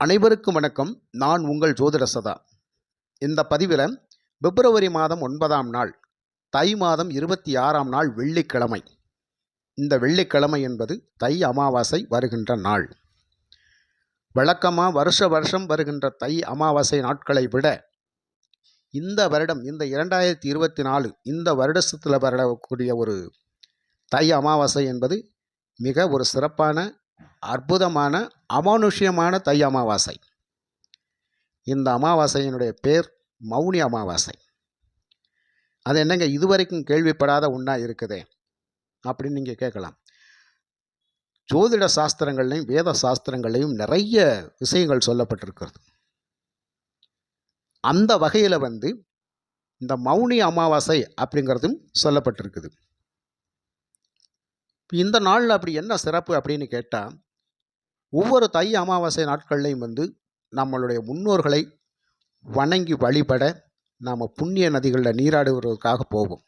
அனைவருக்கும் வணக்கம். நான் உங்கள் ஜோதிட சதா. இந்த பதிவில் பிப்ரவரி மாதம் ஒன்பதாம் நாள் தை மாதம் இருபத்தி ஆறாம் நாள் வெள்ளிக்கிழமை. இந்த வெள்ளிக்கிழமை என்பது தை அமாவாசை வருகின்ற நாள். வழக்கமாக வருஷ வருஷம் வருகின்ற தை அமாவாசை நாட்களை விட இந்த வருடம் இந்த இரண்டாயிரத்தி இருபத்தி நாலு இந்த வருடத்தில் வரக்கூடிய ஒரு தை அமாவாசை என்பது மிக ஒரு சிறப்பான அற்புதமான அமானுஷ்யமான தை அமாவாசை. இந்த அமாவாசையினுடைய பேர் மௌனி அமாவாசை. அது என்னங்க? இதுவரைக்கும் கேள்விப்படாத ஒன்றா இருக்குதே அப்படின்னு நீங்கள் கேட்கலாம். ஜோதிட சாஸ்திரங்கள்லையும் வேத சாஸ்திரங்கள்லையும் நிறைய விஷயங்கள் சொல்லப்பட்டிருக்கிறது. அந்த வகையில் வந்து இந்த மௌனி அமாவாசை அப்படிங்கிறதும் சொல்லப்பட்டிருக்குது. இந்த நாளில் அப்படி என்ன சிறப்பு அப்படின்னு கேட்டால் ஒவ்வொரு தை அமாவாசை நாட்கள்லையும் வந்து நம்மளுடைய முன்னோர்களை வணங்கி வழிபட நாம் புண்ணிய நதிகளில் நீராடுவதற்காக போவோம்.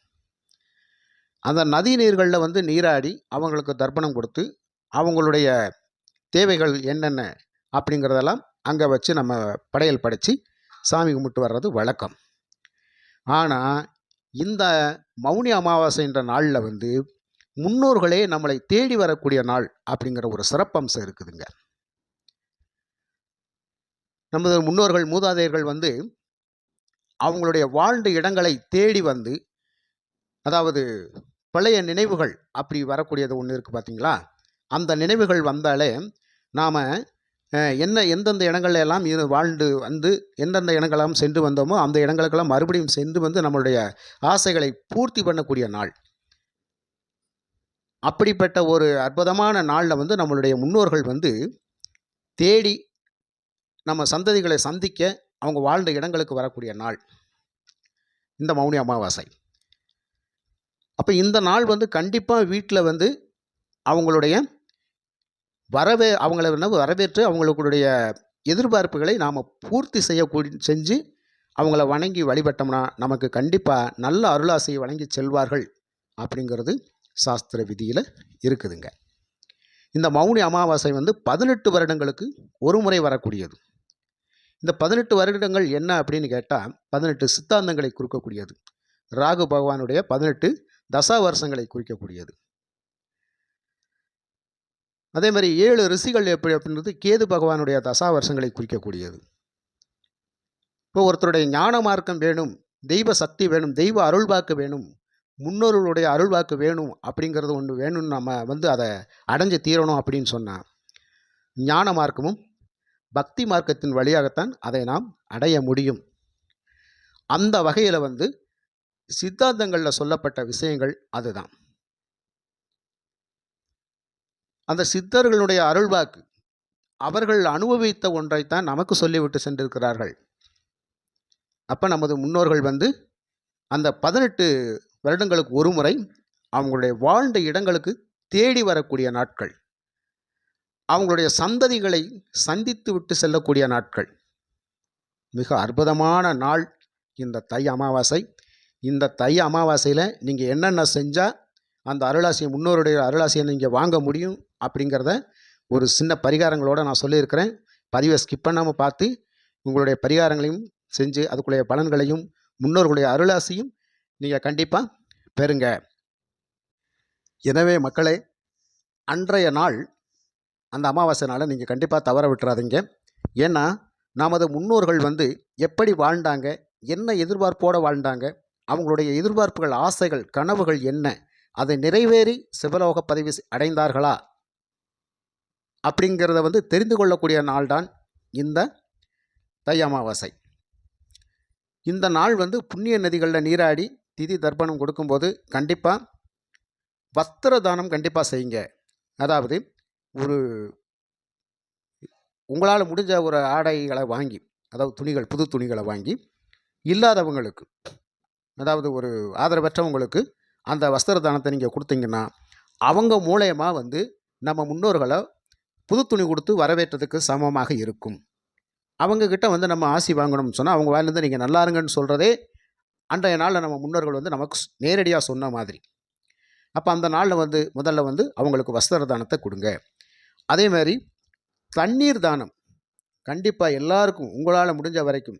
அந்த நதி நீர்களில் வந்து நீராடி அவங்களுக்கு தர்ப்பணம் கொடுத்து அவங்களுடைய தேவைகள் என்னென்ன அப்படிங்கிறதெல்லாம் அங்கே வச்சு நம்ம படையல் படைத்து சாமி கும்பிட்டு வர்றது வழக்கம். ஆனால் இந்த மௌனி அமாவாசைன்ற நாளில் வந்து முன்னோர்களே நம்மளை தேடி வரக்கூடிய நாள் அப்படிங்கிற ஒரு சிறப்பம்சம் இருக்குதுங்க. நமது முன்னோர்கள் மூதாதையர்கள் வந்து அவங்களுடைய வாழ்ந்த இடங்களை தேடி வந்து அதாவது பழைய நினைவுகள் அப்படி வரக்கூடியது ஒன்று இருக்குது பார்த்தீங்களா அந்த நினைவுகள் வந்தாலே நாம் என்ன எந்தெந்த இடங்கள்ல எல்லாம் வாழ்ந்து வந்து எந்தெந்த இடங்களெல்லாம் சென்று வந்தோமோ அந்த இடங்களுக்கெல்லாம் மறுபடியும் சென்று வந்து நம்மளுடைய ஆசைகளை பூர்த்தி பண்ணக்கூடிய நாள். அப்படிப்பட்ட ஒரு அற்புதமான நாளில் வந்து நம்மளுடைய முன்னோர்கள் வந்து தேடி நம்ம சந்ததிகளை சந்திக்க அவங்க வாழ்ந்த இடங்களுக்கு வரக்கூடிய நாள். இந்த மௌனி அமாவாசை. அப்போ இந்த நாள் வந்து கண்டிப்பாக வீட்டில் வந்து அவங்களுடைய வரவே அவங்கள என்ன வரவேற்று அவங்களுடைய எதிர்பார்ப்புகளை நாம் பூர்த்தி செய்யக்கூடி செஞ்சு அவங்கள வணங்கி வழிபட்டோம்னா நமக்கு கண்டிப்பாக நல்ல அருளாசையை வழங்கி செல்வார்கள். அப்படிங்கிறது சாஸ்திர விதியில் இருக்குதுங்க. இந்த மௌனி அமாவாசை வந்து பதினெட்டு வருடங்களுக்கு ஒரு முறை வரக்கூடியது. இந்த பதினெட்டு வருடங்கள் என்ன அப்படின்னு கேட்டால் பதினெட்டு சித்தாந்தங்களை குறிக்கக்கூடியது. ராகு பகவானுடைய பதினெட்டு தசா வருஷங்களை குறிக்கக்கூடியது. அதே மாதிரி ஏழு ரிஷிகள் எப்படி அப்படின்றது கேது பகவானுடைய தசா வருஷங்களை குறிக்கக்கூடியது. இப்போ ஒருத்தருடைய ஞான மார்க்கம் வேணும் தெய்வ சக்தி வேணும் தெய்வ அருள்வாக்கு வேணும் முன்னோர்களுடைய அருள்வாக்கு வேணும் அப்படிங்கிறது ஒன்று வேணும்னு நம்ம வந்து அதை அடைஞ்சு தீரணும் அப்படின்னு சொன்னால் ஞான மார்க்கமும் பக்தி மார்க்கத்தின் வழியாகத்தான் அதை நாம் அடைய முடியும். அந்த வகையில் வந்து சித்தாந்தங்களில் சொல்லப்பட்ட விஷயங்கள் அதுதான். அந்த சித்தர்களுடைய அருள்வாக்கு அவர்கள் அனுபவித்த ஒன்றைத்தான் நமக்கு சொல்லிவிட்டு சென்றிருக்கிறார்கள். அப்போ நமது முன்னோர்கள் வந்து அந்த பதினெட்டு வருடங்களுக்கு ஒரு முறை அவங்களுடைய வாழ்ந்த இடங்களுக்கு தேடி வரக்கூடிய நாட்கள். அவங்களுடைய சந்ததிகளை சந்தித்து விட்டு செல்லக்கூடிய நாட்கள். மிக அற்புதமான நாள் இந்த தை அமாவாசை. இந்த தை அமாவாசையில் நீங்கள் என்னென்ன செஞ்சால் அந்த அருளாசியை முன்னோருடைய அருளாசியை நீங்கள் வாங்க முடியும் அப்படிங்கிறத ஒரு சின்ன பரிகாரங்களோடு நான் சொல்லியிருக்கிறேன். பதிவை ஸ்கிப் பண்ணாமல் பார்த்து உங்களுடைய பரிகாரங்களையும் செஞ்சு அதுக்குள்ளே பலன்களையும் முன்னோர்களுடைய அருளாசியும் நீங்கள் கண்டிப்பாக பெறுங்க. எனவே மக்களே அன்றைய நாள் அந்த அமாவாசை நாளை நீங்கள் கண்டிப்பாக தவற விட்டுறாதீங்க. ஏன்னா நமது முன்னோர்கள் வந்து எப்படி வாழ்ந்தாங்க என்ன எதிர்பார்ப்போடு வாழ்ந்தாங்க அவங்களுடைய எதிர்பார்ப்புகள் ஆசைகள் கனவுகள் என்ன அதை நிறைவேறி சிவலோக பதவி அடைந்தார்களா? அப்படிங்கிறத வந்து தெரிந்து கொள்ளக்கூடிய நாள்தான் இந்த தை அமாவாசை. இந்த நாள் வந்து புண்ணிய நதிகளில் நீராடி திதி தர்ப்பணம் கொடுக்கும்போது கண்டிப்பாக வஸ்திர தானம் கண்டிப்பாக செய்யுங்க. அதாவது ஒரு உங்களால் முடிஞ்ச ஒரு ஆடைகளை வாங்கி அதாவது துணிகள் புது துணிகளை வாங்கி இல்லாதவங்களுக்கு அதாவது ஒரு ஆதரவற்றவங்களுக்கு அந்த வஸ்திர தானத்தை நீங்கள் கொடுத்தீங்கன்னா அவங்க மூலயமா வந்து நம்ம முன்னோர்களை புது துணி கொடுத்து வரவேற்றதுக்கு சமமாக இருக்கும். அவங்கக்கிட்ட வந்து நம்ம ஆசி வாங்கணும்னு சொன்னால் அவங்க வாயிலிருந்து நீங்கள் நல்லா இருங்கன்னு சொல்கிறதே அன்றைய நாளில் நம்ம முன்னோர்கள் வந்து நமக்கு நேரடியாக சொன்ன மாதிரி. அப்போ அந்த நாளில் வந்து முதல்ல வந்து அவங்களுக்கு வஸ்திர தானத்தை கொடுங்க. அதே மாதிரி தண்ணீர் தானம். கண்டிப்பாக எல்லாருக்கும் உங்களால் முடிஞ்ச வரைக்கும்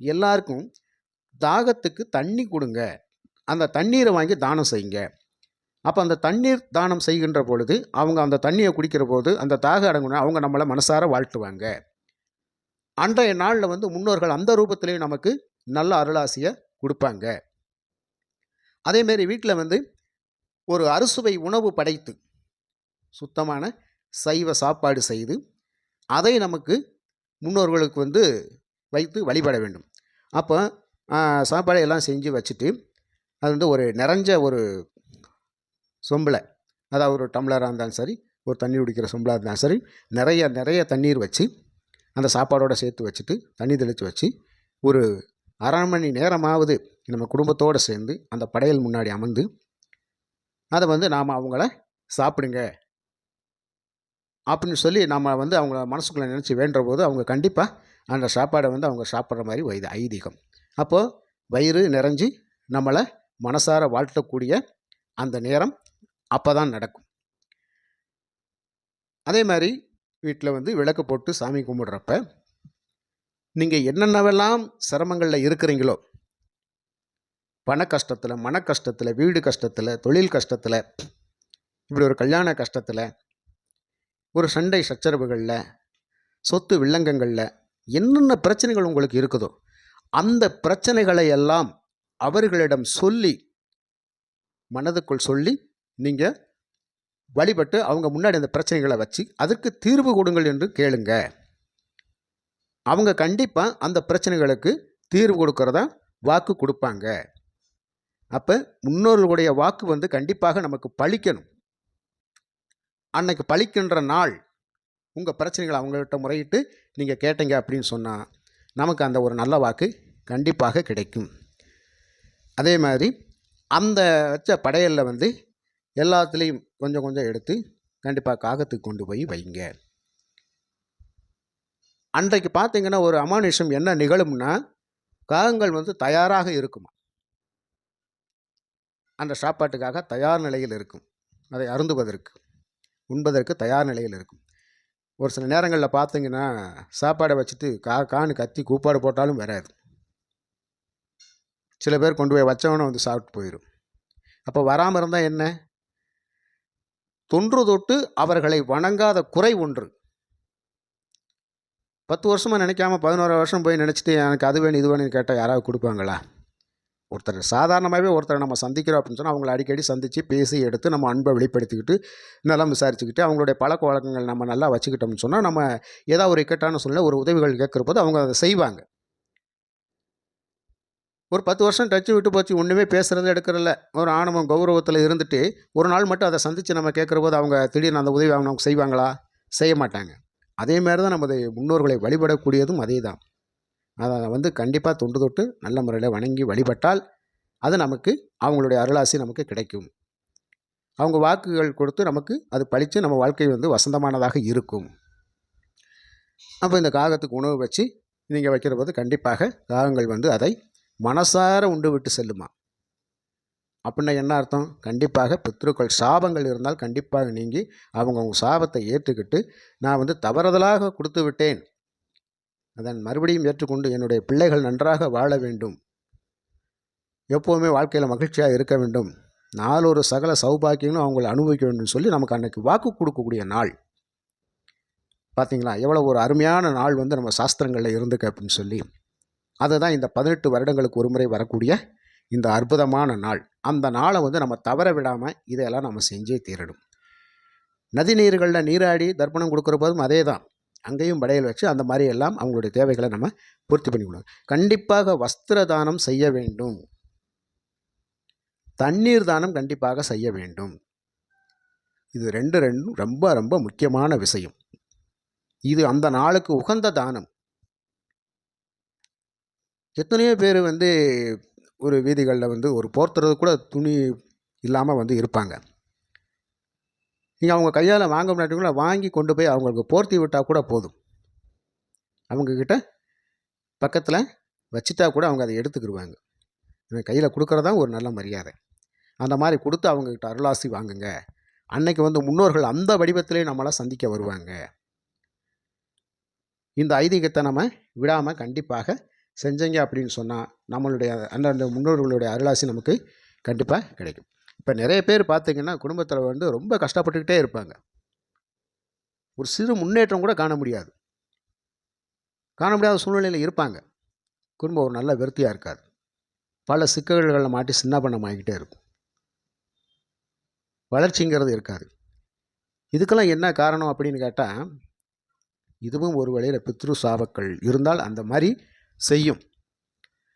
எல்லாருக்கும் தாகத்துக்கு தண்ணி கொடுங்க. அந்த தண்ணீரை வாங்கி தானம் செய்யுங்க. அப்போ அந்த தண்ணீர் தானம் செய்கின்ற பொழுது அவங்க அந்த தண்ணியை குடிக்கிற போது அந்த தாக அடங்குனா அவங்க நம்மளை மனசார வாழ்த்துவாங்க. அன்றைய நாளில் வந்து முன்னோர்கள் அந்த ரூபத்திலேயும் நமக்கு நல்ல அருளாசியை கொடுப்பாங்க. அதேமாரி வீட்டில் வந்து ஒரு அறுசுவை உணவு படைத்து சுத்தமான சைவ சாப்பாடு செய்து அதை நமக்கு முன்னோர்களுக்கு வந்து வைத்து வழிபட வேண்டும். அப்போ சாப்பாடு எல்லாம் செஞ்சு வச்சுட்டு அது வந்து ஒரு நிறைஞ்ச ஒரு சொம்பில் அதாவது ஒரு டம்ளராக இருந்தாலும் சரி ஒரு தண்ணி குடிக்கிற சொம்பலாக இருந்தாலும் சரி நிறைய நிறைய தண்ணீர் வச்சு அந்த சாப்பாடோடு சேர்த்து வச்சுட்டு தண்ணி தெளித்து வச்சு ஒரு அரை மணி நேரமாவது நம்ம குடும்பத்தோடு சேர்ந்து அந்த படையல் முன்னாடி அமர்ந்து அதை வந்து நாம் அவங்கள சாப்பிடுங்க. அப்படின்னு சொல்லி நம்ம வந்து அவங்கள மனசுக்குள்ளே நினச்சி வேண்டுற போது அவங்க கண்டிப்பாக அந்த சாப்பாடை வந்து அவங்க சாப்பிட்ற மாதிரி வைது ஐதீகம். அப்போது வயிறு நிறைஞ்சு நம்மளை மனசார வாழ்த்தக்கூடிய அந்த நேரம் அப்போ தான் நடக்கும். அதே மாதிரி வீட்டில் வந்து விளக்கு போட்டு சாமி கும்பிட்றப்ப நீங்கள் என்னென்னவெல்லாம் சிரமங்களில் இருக்கிறீங்களோ பண கஷ்டத்தில் மன கஷ்டத்தில் வீடு கஷ்டத்தில் தொழில் கஷ்டத்தில் இப்படி ஒரு கல்யாண கஷ்டத்தில் ஒரு சண்டை சச்சரவுகளில் சொத்து வில்லங்கங்களில் என்னென்ன பிரச்சனைகள் உங்களுக்கு இருக்குதோ அந்த பிரச்சனைகளை எல்லாம் அவர்களிடம் சொல்லி மனதுக்குள் சொல்லி நீங்கள் வழிபட்டு அவங்க முன்னாடி அந்த பிரச்சனைகளை வச்சு அதற்கு தீர்வு கொடுங்கள் என்று கேளுங்கள் அவங்க கண்டிப்பாக அந்த பிரச்சனைகளுக்கு தீர்வு கொடுக்கறதா வாக்கு கொடுப்பாங்க. அப்போ முன்னோர்களுடைய வாக்கு வந்து கண்டிப்பாக நமக்கு பழிக்கணும். அன்னைக்கு பழிக்கின்ற நாள் உங்கள் பிரச்சனைகளை அவங்கள்ட்ட முறையிட்டு நீங்கள் கேட்டீங்க அப்படின்னு சொன்னால் நமக்கு அந்த ஒரு நல்ல வாக்கு கண்டிப்பாக கிடைக்கும். அதே மாதிரி அந்த வச்ச படையலில் வந்து எல்லாத்துலேயும் கொஞ்சம் கொஞ்சம் எடுத்து கண்டிப்பாக காகத்துக்கு கொண்டு போய் வைங்க. அன்றைக்கு பார்த்தீங்கன்னா ஒரு அமானுஷம் என்ன நிகழும்னா காகங்கள் வந்து தயாராக இருக்குமா? அந்த சாப்பாட்டுக்காக தயார் நிலையில் இருக்கும். அதை அருந்துவதற்கு உண்பதற்கு தயார் நிலையில் இருக்கும். ஒரு சில நேரங்களில் பார்த்தீங்கன்னா சாப்பாடை வச்சுட்டு கா கான்னு கத்தி கூப்பாடு போட்டாலும் வராது. சில பேர் கொண்டு போய் வச்சவனும் வந்து சாப்பிட்டு போயிடும் அப்போ வராமல் இருந்தால் என்ன? தொன்று தொட்டு அவர்களை வணங்காத குறை ஒன்று. பத்து வருஷமாக நினைக்காம பதினோரு வருஷம் போய் நினச்சிட்டு எனக்கு அது வேணும் இது வேணும்னு கேட்டால் யாராவது கொடுப்பாங்களா? ஒருத்தர் சாதாரணமாகவே ஒருத்தரை நம்ம சந்திக்கிறோம் அப்படின்னு சொன்னால் அவங்கள அடிக்கடி சந்தித்து பேசி எடுத்து நம்ம அன்பை வெளிப்படுத்திக்கிட்டு நல்லா விசாரிச்சுக்கிட்டு அவங்களுடைய பழக்க வழக்கங்கள் நம்ம நல்லா வச்சுக்கிட்டோம்னு சொன்னால் நம்ம ஏதாவது ஒரு இக்கட்டான சூழ்நிலை ஒரு உதவிகள் கேட்குறபோது அவங்க அதை செய்வாங்க. ஒரு பத்து வருஷம் டச்சு விட்டு போச்சு ஒன்றுமே பேசுகிறது எடுக்கிறதில்ல. ஒரு ஆணவம் கௌரவத்தில் இருந்துட்டு ஒரு நாள் மட்டும் அதை சந்தித்து நம்ம கேட்குற போது அவங்க திடீர்னு அந்த உதவி அவங்க செய்வாங்களா? செய்ய மாட்டாங்க. அதே மாதிரி தான் நமது முன்னோர்களை வழிபடக்கூடியதும் அதே தான் அதை வந்து கண்டிப்பாக தொண்டு தொட்டு நல்ல முறையில் வணங்கி வழிபட்டால் அது நமக்கு அவங்களுடைய அருளாசி நமக்கு கிடைக்கும். அவங்க வாக்குகள் கொடுத்து நமக்கு அது பழித்து நம்ம வாழ்க்கை வந்து வசந்தமானதாக இருக்கும். அப்போ இந்த காகத்துக்கு உணவு வச்சு நீங்கள் வைக்கிற போது கண்டிப்பாக காகங்கள் வந்து அதை மனசார உண்டு விட்டு செல்லுமா. அப்படின்னா என்ன அர்த்தம்? கண்டிப்பாக பித்ருக்கள் சாபங்கள் இருந்தால் கண்டிப்பாக நீங்கி அவங்க அவங்க சாபத்தை ஏற்றுக்கிட்டு நான் வந்து தவறுதலாக கொடுத்து விட்டேன். அதன் மறுபடியும் ஏற்றுக்கொண்டு என்னுடைய பிள்ளைகள் நன்றாக வாழ வேண்டும். எப்போவுமே வாழ்க்கையில் மகிழ்ச்சியாக இருக்க வேண்டும். நாலொரு சகல சௌபாக்கியங்களும் அவங்களை அனுபவிக்க வேண்டும் சொல்லி நமக்கு அன்னைக்கு வாக்கு கொடுக்கக்கூடிய நாள். பார்த்தீங்களா எவ்வளோ ஒரு அருமையான நாள் வந்து நம்ம சாஸ்திரங்களில் இருந்துக்கு அப்படின்னு சொல்லி. அதுதான் இந்த பதினெட்டு வருடங்களுக்கு ஒரு முறை வரக்கூடிய இந்த அற்புதமான நாள். அந்த நாளை வந்து நம்ம தவற விடாமல் இதையெல்லாம் நம்ம செஞ்சே தீரணும். நதி நீர்களில் நீராடி தர்ப்பணம் கொடுக்குற போதும் அதே தான் அங்கேயும் படையல் வச்சு அந்த மாதிரி எல்லாம் அவங்களுடைய தேவைகளை நம்ம பூர்த்தி பண்ணி கண்டிப்பாக வஸ்திர தானம் செய்ய வேண்டும். தண்ணீர் தானம் கண்டிப்பாக செய்ய வேண்டும். இது ரெண்டு ரெண்டும் ரொம்ப ரொம்ப முக்கியமான விஷயம். இது அந்த நாளுக்கு உகந்த தானம். எத்தனையோ பேர் வந்து ஒரு வீதிகளில் வந்து ஒரு போர்த்துறது கூட துணி இல்லாமல் வந்து இருப்பாங்க. நீங்கள் அவங்க கையால் வாங்க முடியாட்டிங்களா வாங்கி கொண்டு போய் அவங்களுக்கு போர்த்தி விட்டால் கூட போதும். அவங்கக்கிட்ட பக்கத்தில் வச்சுட்டா கூட அவங்க அதை எடுத்துக்கிடுவாங்க எனக்கு கையில் கொடுக்குறதா ஒரு நல்ல மரியாதை. அந்த மாதிரி கொடுத்து அவங்கக்கிட்ட அருளாசி வாங்குங்க. அன்னைக்கு வந்து முன்னோர்கள் அந்த வடிவத்திலே நம்மளாம் சந்திக்க வருவாங்க. இந்த ஐதீகத்தை நம்ம விடாமல் கண்டிப்பாக செஞ்சீங்க அப்படின்னு சொன்னால் நம்மளுடைய அந்த அந்த முன்னோர்களுடைய அருளாசி நமக்கு கண்டிப்பாக கிடைக்கும். இப்போ நிறைய பேர் பார்த்திங்கன்னா குடும்பத்தில் வந்து ரொம்ப கஷ்டப்பட்டுக்கிட்டே இருப்பாங்க. ஒரு சிறு முன்னேற்றம் கூட காண முடியாது. காண முடியாத சூழ்நிலையில் இருப்பாங்க. குடும்பம் ஒரு நல்ல விருத்தியாக இருக்காது. பல சிக்கல்களில் மாட்டி சின்ன பண்ணமாகிக்கிட்டே இருக்கும். வளர்ச்சிங்கிறது இருக்காது. இதுக்கெல்லாம் என்ன காரணம் அப்படின்னு கேட்டால் இதுவும் ஒரு வழியில் பித்ரு சாபக்கள் இருந்தால் அந்த மாதிரி செய்யும்.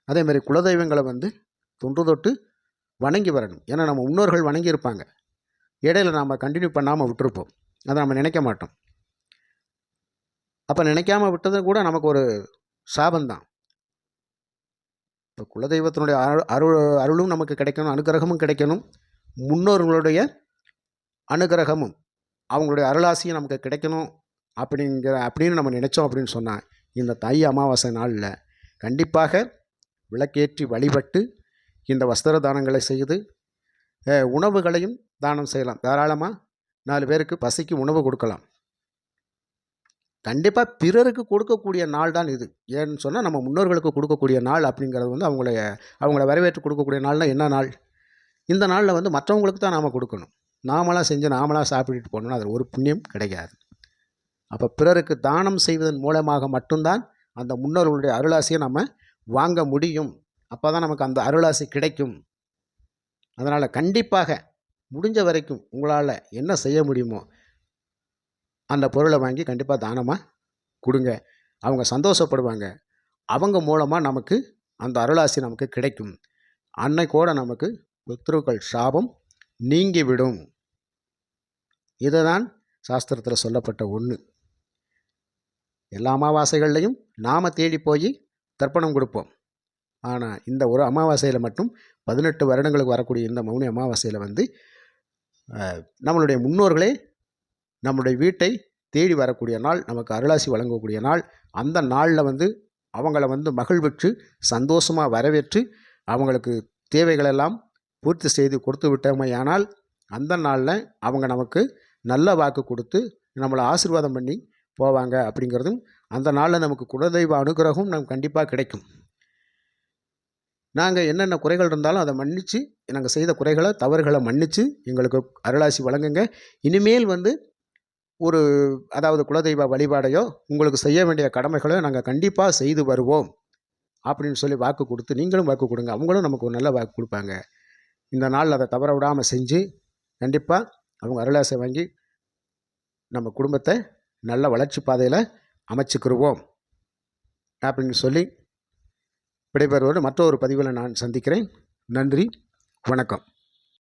அதே மாதிரி குலதெய்வங்களை வந்து தொன்று தொட்டு வணங்கி வரணும். ஏன்னா நம்ம முன்னோர்கள் வணங்கியிருப்பாங்க. இடையில நாம் கண்டினியூ பண்ணாமல் விட்டுருப்போம். அதை நம்ம நினைக்க மாட்டோம். அப்போ நினைக்காம விட்டது கூட நமக்கு ஒரு சாபந்தான் இப்போ குலதெய்வத்தினுடைய அருள் அருள் அருளும் நமக்கு கிடைக்கணும் அனுகிரகமும் கிடைக்கணும். முன்னோர்களுடைய அனுகிரகமும் அவங்களுடைய அருளாசியும் நமக்கு கிடைக்கணும். அப்படிங்கிற அப்படின்னு நம்ம நினச்சோம் அப்படின்னு சொன்னால் இந்த தை அமாவாசை நாளில் கண்டிப்பாக விளக்கேற்றி வழிபட்டு இந்த வஸ்திர தானங்களை செய்து உணவுகளையும் தானம் செய்யலாம். தாராளமாக நாலு பேருக்கு பசிக்கு உணவு கொடுக்கலாம். கண்டிப்பாக பிறருக்கு கொடுக்கக்கூடிய நாள் தான் இது. ஏன்னு சொன்னால் நம்ம முன்னோர்களுக்கு கொடுக்கக்கூடிய நாள் அப்படிங்கிறது வந்து அவங்கள அவங்கள வரவேற்று கொடுக்கக்கூடிய நாள்னால் என்ன நாள்? இந்த நாளில் வந்து மற்றவங்களுக்கு தான் நாம் கொடுக்கணும். நாமளாக செஞ்சு நாமளாக சாப்பிட்டுட்டு போனோம்னா அதில் ஒரு புண்ணியம் கிடைக்காது அப்போ பிறருக்கு தானம் செய்வதன் மூலமாக மட்டும்தான் அந்த முன்னோர்களுடைய அருளாசியை நம்ம வாங்க முடியும். அப்போ தான் நமக்கு அந்த அருளாசி கிடைக்கும். அதனால் கண்டிப்பாக முடிஞ்ச வரைக்கும் உங்களால் என்ன செய்ய முடியுமோ அந்த பொருளை வாங்கி கண்டிப்பாக தானமாக கொடுங்க. அவங்க சந்தோஷப்படுவாங்க. அவங்க மூலமாக நமக்கு அந்த அருளாசி நமக்கு கிடைக்கும். அன்னைக்கோட நமக்கு பித்ருக்கள் சாபம் நீங்கிவிடும். இதுதான் சாஸ்திரத்தில் சொல்லப்பட்ட ஒன்று எல்லா அமாவாசைகள்லையும் நாம் தேடி போய் தர்ப்பணம் கொடுப்போம். ஆனால் இந்த ஒரு அமாவாசையில் மட்டும் பதினெட்டு வருடங்களுக்கு வரக்கூடிய இந்த மௌனி அமாவாசையில் வந்து நம்மளுடைய முன்னோர்களே நம்மளுடைய வீட்டை தேடி வரக்கூடிய நாள் நமக்கு அருளாசி வழங்கக்கூடிய நாள் அந்த நாளில் வந்து அவங்கள வந்து மகிழ்விற்று சந்தோஷமாக வரவேற்று அவங்களுக்கு தேவைகளெல்லாம் பூர்த்தி செய்து கொடுத்து விட்டோமையானால் அந்த நாளில் அவங்க நமக்கு நல்ல வாக்கு கொடுத்து நம்மளை ஆசீர்வாதம் பண்ணி போவாங்க அப்படிங்கிறதும் அந்த நாளில் நமக்கு குலதெய்வ அனுகிரகம் நமக்கு கண்டிப்பாக கிடைக்கும். நாங்கள் என்னென்ன குறைகள் இருந்தாலும் அதை மன்னித்து நாங்கள் செய்த குறைகளை தவறுகளை மன்னித்து எங்களுக்கு அருளாசி வழங்குங்க. இனிமேல் வந்து ஒரு அதாவது குலதெய்வ வழிபாடையோ உங்களுக்கு செய்ய வேண்டிய கடமைகளோ நாங்கள் கண்டிப்பாக செய்து வருவோம் அப்படின்னு சொல்லி வாக்கு கொடுத்து நீங்களும் வாக்கு கொடுங்க. அவங்களும் நமக்கு ஒரு நல்ல வாக்கு கொடுப்பாங்க. இந்த நாளில் அதை தவற விடாமல் செஞ்சு கண்டிப்பாக அவங்க அருளாசை வாங்கி நம்ம குடும்பத்தை நல்ல வளர்ச்சி பாதையில் அமைச்சுக்கிருவோம். அப்படின்னு சொல்லி விடைபெறுவோடு மற்றொரு பதிவில் நான் சந்திக்கிறேன். நன்றி வணக்கம்.